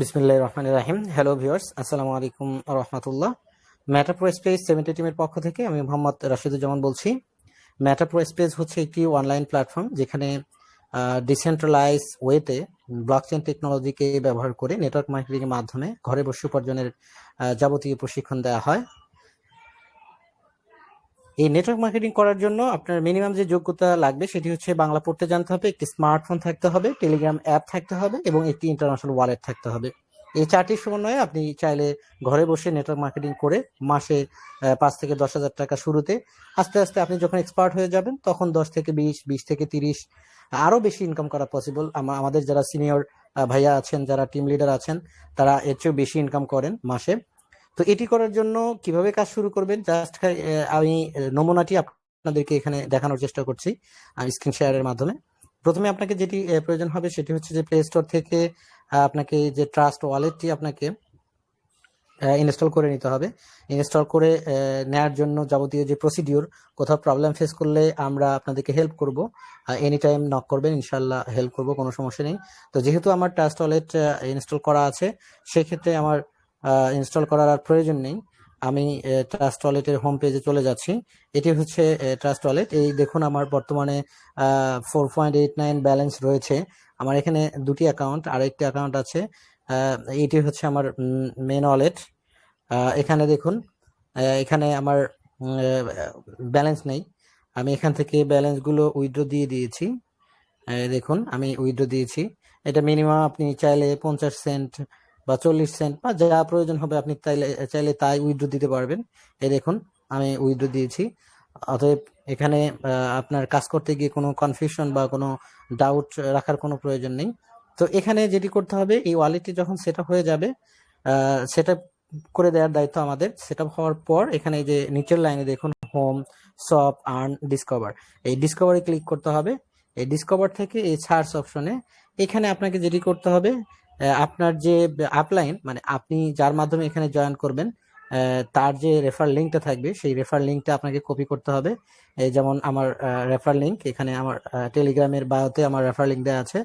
বিসমিল্লাহ রহমান রাহিম। Hello viewers আসসালামু আলাইকুম রহমতুল্লাহ। ম্যাটা প্রো স্পেস সেভেন্টি টিমের পক্ষ থেকে আমি মোহাম্মদ রাশিদুজ্জামান বলছি। ম্যাটা প্রো স্পেস হচ্ছে একটি অনলাইন প্ল্যাটফর্ম যেখানে ডিসেন্ট্রালাইজ ওয়েতে ব্লকচেন টেকনোলজিকে ব্যবহার করে নেটওয়ার্ক মার্কেটিংয়ের মাধ্যমে ঘরে বসে উপার্জনের যাবতীয় প্রশিক্ষণ দেওয়া হয়। এই নেটওয়ার্ক মার্কেটিং করার জন্য আপনার মিনিমাম যে যোগ্যতা লাগবে সেটি হচ্ছে বাংলা পড়তে জানতে হবে, একটি স্মার্টফোন থাকতে হবে টেলিগ্রাম অ্যাপ থাকতে হবে এবং একটি ইন্টারন্যাশনাল ওয়ালেট থাকতে হবে। এই চারটির সমন্বয়ে আপনি চাইলে ঘরে বসে নেটওয়ার্ক মার্কেটিং করে মাসে পাঁচ থেকে দশ হাজার টাকা শুরুতে আস্তে আস্তে আপনি যখন এক্সপার্ট হয়ে যাবেন, তখন দশ থেকে বিশ বিশ থেকে তিরিশ, আরও বেশি ইনকাম করা পসিবল আমাদের যারা সিনিয়র ভাইয়া আছেন, যারা টিম লিডার আছেন, তারা এর চেয়েও বেশি ইনকাম করেন মাসে। তো এটি করার জন্য কীভাবে কাজ শুরু করবেন? জাস্ট আমি নমুনাটি আপনাদেরকে এখানে দেখানোর চেষ্টা করছি স্ক্রিন শেয়ারের মাধ্যমে। প্রথমে আপনাকে যেটি প্রয়োজন হবে সেটি হচ্ছে যে প্লে স্টোর থেকে আপনাকে যে ট্রাস্ট ওয়ালেটটি আপনাকে ইনস্টল করে নিতে হবে। ইনস্টল করে নেয়ার জন্য যাবতীয় যে প্রসিডিওর কোথাও প্রবলেম ফেস করলে আমরা আপনাদেরকে হেল্প করব। এনি টাইম নক করবেন ইনশাল্লাহ হেল্প করব, কোনো সমস্যা নেই। তো যেহেতু আমার ট্রাস্ট ওয়ালেট ইনস্টল করা আছে, সেক্ষেত্রে আমার ইনস্টল করার আর প্রয়োজন নেই। আমি ট্রাস্ট ওয়ালেটের হোম পেজে চলে যাচ্ছি। এটি হচ্ছে ট্রাস্ট ওয়ালেট এই দেখুন আমার বর্তমানে four point eight nine balance রয়েছে। আমার এখানে দুটি অ্যাকাউন্ট আর একটি অ্যাকাউন্ট আছে এটি হচ্ছে আমার মেন ওয়ালেট এখানে দেখুন এখানে আমার ব্যালেন্স নেই। আমি এখান থেকে ব্যালেন্সগুলো উইথড্র দিয়ে দিয়েছি। দেখুন, আমি উইথড্র দিয়েছি। এটা মিনিমাম আপনি চাইলে পঞ্চাশ সেন্ট বা চল্লিশ সেন্ট বা যা প্রয়োজন হবে আপনি চাইলে তাই উইথড্র দিতে পারবেন। এই দেখুন, আমি উইথড্র দিয়েছি। অতএব এখানে আপনার কাজ করতে গিয়ে কোনো কনফিউশন বা কোনো ডাউট রাখার কোনো প্রয়োজন নেই। তো এখানে যেটি করতে হবে, এই ওয়ালেটটি যখন সেট হয়ে যাবে সেট করে দেওয়ার দায়িত্ব আমাদের। সেট হওয়ার পর এখানে যে নিচের লাইনে দেখুন হোম শপ আর্ন ডিসকভার এই ডিসকভারে ক্লিক করতে হবে। এই ডিসকভার থেকে এই সার্চ অপশনে এখানে আপনাকে যেটি করতে হবে আপনার যে আপলাইন মানে আপনি যার মাধ্যমে এখানে জয়েন করবেন তার যে রেফার লিঙ্কটা থাকবে, সেই রেফার লিঙ্কটা আপনাকে কপি করতে হবে। যেমন আমার রেফার লিঙ্ক এখানে আমার টেলিগ্রামের বায়োতে আমার রেফার লিঙ্ক দেওয়া আছে।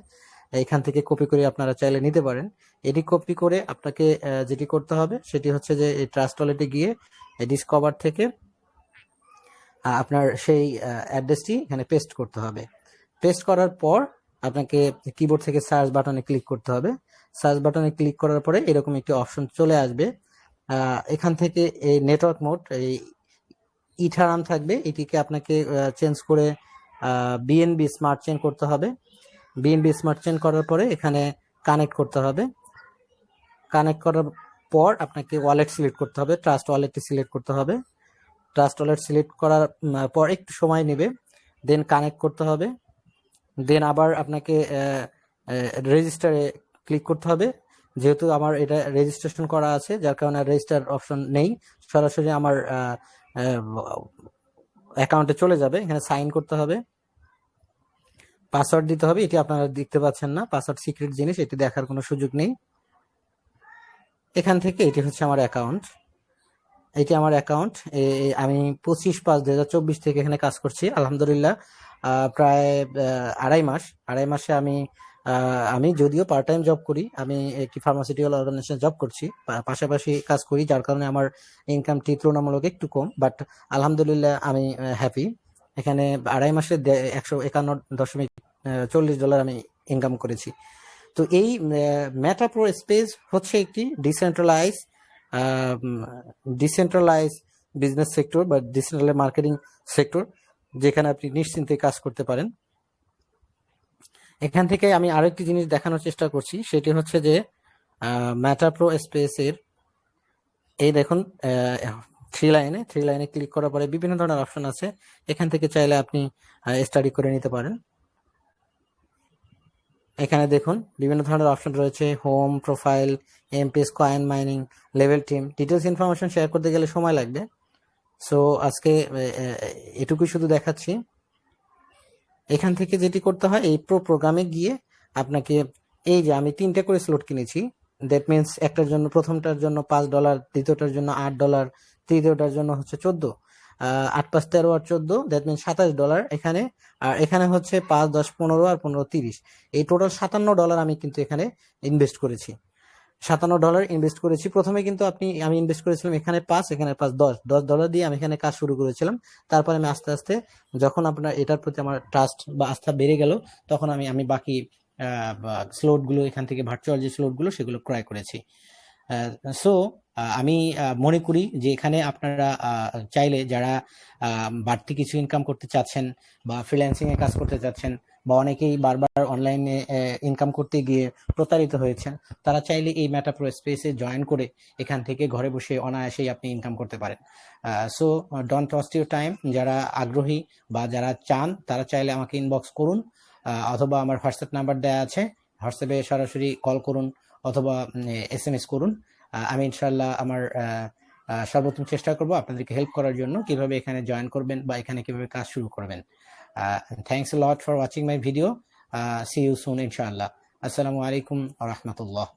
এখান থেকে কপি করে আপনারা চাইলে নিতে পারেন। এটি কপি করে আপনাকে যেটি করতে হবে, সেটি হচ্ছে যে এই ট্রাস্ট ওয়ালেটে গিয়ে ডিসকভার থেকে আপনার সেই অ্যাড্রেসটি এখানে পেস্ট করতে হবে। পেস্ট করার পর আপনাকে কিবোর্ড থেকে সার্চ বাটনে ক্লিক করতে হবে। সার্চ বাটনে ক্লিক করার পরে এরকম একটি অপশন চলে আসবে। এখান থেকে এই নেটওয়ার্ক মোড এই ইথারাম থাকবে। এটিকে আপনাকে চেঞ্জ করে বিএনবি স্মার্ট চেন করতে হবে। বিএনবি স্মার্ট চেন করার পরে এখানে কানেক্ট করতে হবে। কানেক্ট করার পর আপনাকে ওয়ালেট সিলেক্ট করতে হবে। ট্রাস্ট ওয়ালেটটি সিলেক্ট করতে হবে। ট্রাস্ট ওয়ালেট সিলেক্ট করার পর একটু সময় নেবে। দেন কানেক্ট করতে হবে। দেন আবার আপনাকে রেজিস্টারে ক্লিক করতে হবে। যেহেতু আমার এটা রেজিস্ট্রেশন করা আছে, যার কারণে রেজিস্টার অপশন নেই। সরাসরি আমার অ্যাকাউন্টে চলে যাবে। এখানে সাইন করতে হবে। পাসওয়ার্ড দিতে হবে। এটি আপনারা দেখতে পাচ্ছেন না। পাসওয়ার্ড সিক্রেট জিনিস, এটি দেখার কোনো সুযোগ নেই। এখান থেকে এটি হচ্ছে আমার অ্যাকাউন্ট এটি আমার অ্যাকাউন্ট আমি পঁচিশ পাঁচ দু থেকে এখানে কাজ করছি। আলহামদুলিল্লাহ। প্রায় আড়াই মাস। আড়াই মাসে আমি আমি যদিও পার্ট টাইম জব করি, আমি একটি ফার্মাসিউটিক্যাল অর্গানাইজেশন জব করছি। পাশাপাশি কাজ করি, যার কারণে আমার ইনকামটি তুলনামূলক একটু কম বাট আলহামদুলিল্লাহ আমি হ্যাপি এখানে আড়াই মাসে একশো একান্ন দশমিক চল্লিশ ডলার আমি ইনকাম করেছি। তো এই মেটা প্রো স্পেস হচ্ছে একটি ডিসেন্ট্রালাইজ ডিসেন্ট্রালাইজ বিজনেস সেক্টর বা ডিসেন্ট্রালাইজ মার্কেটিং সেক্টর যেখানে আপনি নিশ্চিন্তে কাজ করতে পারেন। এখান থেকে আমি আরেকটি জিনিস দেখানোর চেষ্টা করছি, সেটি হচ্ছে যে ম্যাটা প্রো স্পেসের এই দেখুন থ্রি লাইনে থ্রি লাইনে ক্লিক করার পরে বিভিন্ন ধরনের অপশন আছে। এখান থেকে চাইলে আপনি স্টাডি করে নিতে পারেন। এখানে দেখুন, বিভিন্ন ধরনের অপশন রয়েছে home profile MPS coin mining level team details information share করতে গেলে সময় লাগবে। সো আজকে এটুকুই শুধু দেখাচ্ছি। এখান থেকে যেটি করতে হয়, এই প্রো প্রোগ্রামে গিয়ে আপনাকে এই যে আমি তিনটে করে স্লট কিনেছি দ্যাট মিনস একটার জন্য প্রথমটার জন্য পাঁচ ডলার দ্বিতীয়টার জন্য আট ডলার তৃতীয়টার জন্য হচ্ছে চোদ্দ আট পাঁচ তেরো আর চোদ্দ দ্যাট মিনস সাতাশ ডলার এখানে, আর এখানে হচ্ছে পাঁচ, দশ, পনেরো আর পনেরো তিরিশ। এই টোটাল সাতান্ন ডলার আমি কিন্তু এখানে ইনভেস্ট করেছি। সাতান্ন ডলার ইনভেস্ট করেছি। প্রথমে কিন্তু আপনি, আমি ইনভেস্ট করেছিলাম এখানে পাঁচ এখানে পাঁচ দশ। দশ ডলার দিয়ে আমি এখানে কাজ শুরু করেছিলাম। তারপরে আমি আস্তে আস্তে যখন আপনার এটার প্রতি আমার ট্রাস্ট বা আস্থা বেড়ে গেল, তখন আমি আমি বাকি স্লোটগুলো এখান থেকে ভার্চুয়াল যে স্লোটগুলো সেগুলো ক্রয় করেছি। সো আমি মনে করি যে এখানে আপনারা চাইলে যারা বাড়তি কিছু ইনকাম করতে চাচ্ছেন বা ফ্রিল্যান্সিং এ কাজ করতে চাচ্ছেন বা অনেকেই বারবার অনলাইনে ইনকাম করতে গিয়ে প্রতারিত হয়েছেন, তারা চাইলে এই ম্যাটা প্রো স্পেসে জয়েন করে এখান থেকে ঘরে বসে অনায়াসেই আপনি ইনকাম করতে পারেন। So don't trust your time যারা আগ্রহী বা যারা চান, তারা চাইলে আমাকে ইনবক্স করুন অথবা আমার হোয়াটসঅ্যাপ নাম্বার দেওয়া আছে হোয়াটসঅ্যাপে সরাসরি কল করুন অথবা এস এম এস করুন। আমি ইনশাল্লাহ আমার সর্বোত্তম চেষ্টা করব আপনাদেরকে হেল্প করার জন্য কীভাবে এখানে জয়েন করবেন বা এখানে কীভাবে কাজ শুরু করবেন। Thanks lot for watching my video see you soon ইনশাআল্লাহ আসসালামু আলাইকুম রহমতুল্লাহ